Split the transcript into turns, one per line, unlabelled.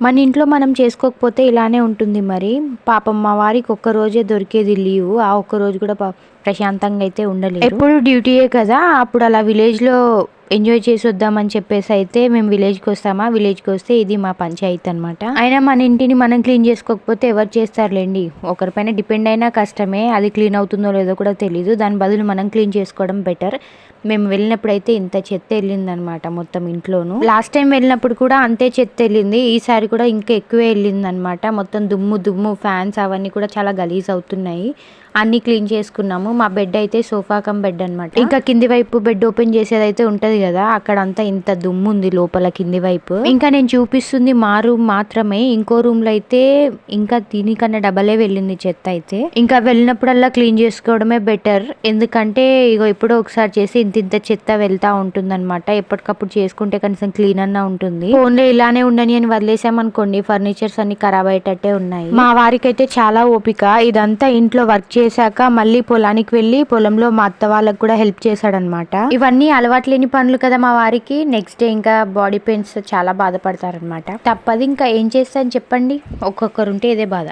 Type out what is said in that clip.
మన ఇంట్లో మనం చేసుకోకపోతే ఇలానే ఉంటుంది మరి. పాపం మా వారికి ఒక్క రోజే దొరికేది లీవ్. ఆ ఒక్క రోజు కూడా ప్రశాంతంగా అయితే ఉండలేదు ఎప్పుడు డ్యూటీయే కదా. అప్పుడు అలా విలేజ్లో ఎంజాయ్ చేసి వద్దామని చెప్పేసి అయితే మేము విలేజ్కి వస్తామా? విలేజ్కి వస్తే ఇది మా పంచాయతీ అనమాట అయినా మన ఇంటిని మనం క్లీన్ చేసుకోకపోతే ఎవరు చేస్తారులేండి? ఒకరిపైన డిపెండ్ అయినా కష్టమే. అది క్లీన్ అవుతుందో లేదో కూడా తెలియదు దాని బదులు మనం క్లీన్ చేసుకోవడం బెటర్ మేము వెళ్ళినప్పుడు అయితే ఇంత చెత్త వెళ్ళిందనమాట మొత్తం ఇంట్లోనూ. లాస్ట్ టైం వెళ్ళినప్పుడు కూడా అంతే చెత్త వెళ్ళింది. ఈసారి కూడా ఇంకా ఎక్కువే వెళ్ళిందనమాట మొత్తం దుమ్ము దుమ్ము ఫ్యాన్స్ అవన్నీ కూడా చాలా గలీజ్ అవుతున్నాయి. అన్నీ క్లీన్ చేసుకున్నాము. మా బెడ్ అయితే సోఫా కమ్ బెడ్ అనమాట ఇంకా కింది వైపు బెడ్ ఓపెన్ చేసేది అయితే ఉంటది కదా అక్కడ అంతా ఇంత దుమ్ము ఉంది లోపల కింది వైపు. ఇంకా నేను చూపిస్తుంది మా రూమ్ మాత్రమే ఇంకో రూమ్లో అయితే ఇంకా దీనికన్నా డబలే వెళ్ళింది చెత్త అయితే. ఇంకా వెళ్ళినప్పుడల్లా క్లీన్ చేసుకోవడమే బెటర్ ఎందుకంటే ఇగో ఎప్పుడో ఒకసారి చేసి ఇంత ఇంత చెత్త వెళ్తా ఉంటుందన్నమాట. ఎప్పటికప్పుడు చేసుకుంటే కనీసం క్లీన్ అన్నా ఉంటుంది. ఫోన్లో ఇలానే ఉండని అని వదిలేసామనుకోండి ఫర్నిచర్స్ అన్ని ఖరాబ్ అయ్యేటట్టే ఉన్నాయి. మా వారికి అయితే చాలా ఓపిక. ఇదంతా ఇంట్లో వర్క్ చేశాక మళ్ళీ పొలానికి వెళ్ళి పొలంలో మా అత్త వాళ్ళకి కూడా హెల్ప్ చేశాడనమాట ఇవన్నీ అలవాటు లేని పనులు కదా మా వారికి నెక్స్ట్ డే ఇంకా బాడీ పెయిన్స్ చాలా బాధపడతారనమాట తప్పదు ఇంకా ఏం చేస్తాను చెప్పండి. ఒక్కొక్కరుంటే ఇదే బాధ.